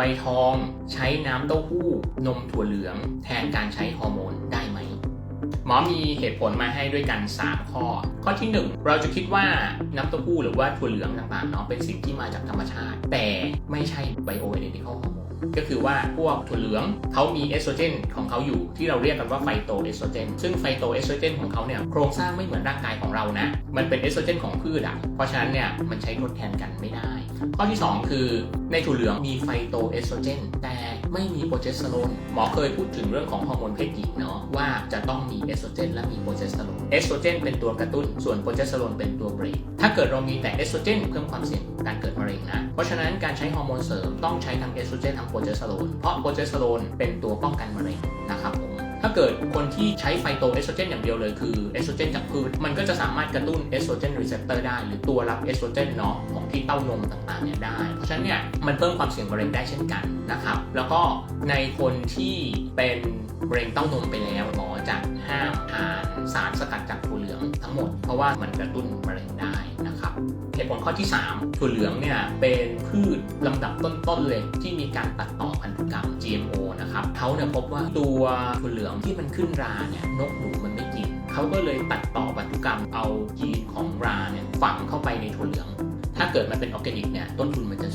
ไวท์ทอง ใช้น้ำเต้าหู้ นมถั่วเหลือง แทนการใช้ฮอร์โมนได้ไหม หมอมีเหตุผลมาให้ด้วยกัน 3 ข้อ ข้อที่ 1 เราจะคิดว่าน้ำเต้าหู้หรือว่าถั่วเหลืองต่างๆเนาะเป็นสิ่งที่มาจากธรรมชาติ แต่ไม่ใช่ไบโอเอเดนติคอลฮอร์โมนก็คือว่าพวกถั่วเหลืองเขามีเอสโตรเจนของเขาอยู่ที่เราเรียกกันว่าไฟโตเอสโตรเจนซึ่งไฟโตเอสโตรเจนของเขาเนี่ยโครงสร้างไม่เหมือนร่างกายของเรานะ มันเป็นเอสโตรเจนของพืชอะเพราะฉะนั้นเนี่ยมันใช้ทดแทนกันไม่ได้ ข้อที่ 2 คือในถั่วเหลืองมีไฟโตเอสโตรเจนแต่ไม่มีโปรเจสเตอโรนหมอเคยพูดถึงเรื่องของฮอร์โมนเพศหญิงเนาะว่าจะ เอสโตรเจนและมีโปรเจสเตอโรนเอสโตรเจนเป็นตัวกระตุ้น ส่วนโปรเจสเตอโรนเป็นตัวเบรกถ้าเกิดเรามีแต่เอสโตรเจนเพิ่มความเสี่ยงการเกิดมะเร็งนะเพราะฉะนั้นการใช้ฮอร์โมนเสริมต้องใช้ทั้งเอสโตรเจนทั้งโปรเจสเตอโรนเพราะโปรเจสเตอโรนเป็นตัวป้องกันมะเร็งนะครับผม ถ้าเกิดคนที่ใช้ไฟโตเอสโตรเจนอย่างเดียวเลยคือเอสโตรเจนจากพืชมันก็จะสามารถกระตุ้นเอสโตรเจนรีเซพเตอร์ได้ หรือตัวรับเอสโตรเจนเนาะของที่เต้านมต่างๆเนี่ยได้ เพราะฉะนั้นเนี่ยมันเพิ่มความเสี่ยงมะเร็งได้เช่นกันนะครับแล้วก็ในคนที่เป็นมะเร็งเต้านมไปแล้วหมอจะห้ามทานสารสกัดจากถั่วเหลืองทั้งหมด เพราะว่ามันกระตุ้นมะเร็งได้นะครับเหตุผลข้อที่ 3 ถั่วเหลืองเนี่ยเป็นพืชลำดับต้นๆเลยที่มีการตัดต่อพันธุกรรม เขาเนี่ยพบว่าตัวถั่วเหลืองที่มันขึ้นราเนี่ยนกหนูมันไม่กินเขาก็เลยตัดต่อวัตถุกรรมเอายีนของราเนี่ยฝังเข้าไปในถั่วเหลือง ถ้าเกิดมันเป็นออร์แกนิกเนี่ยต้นทุนมันจะ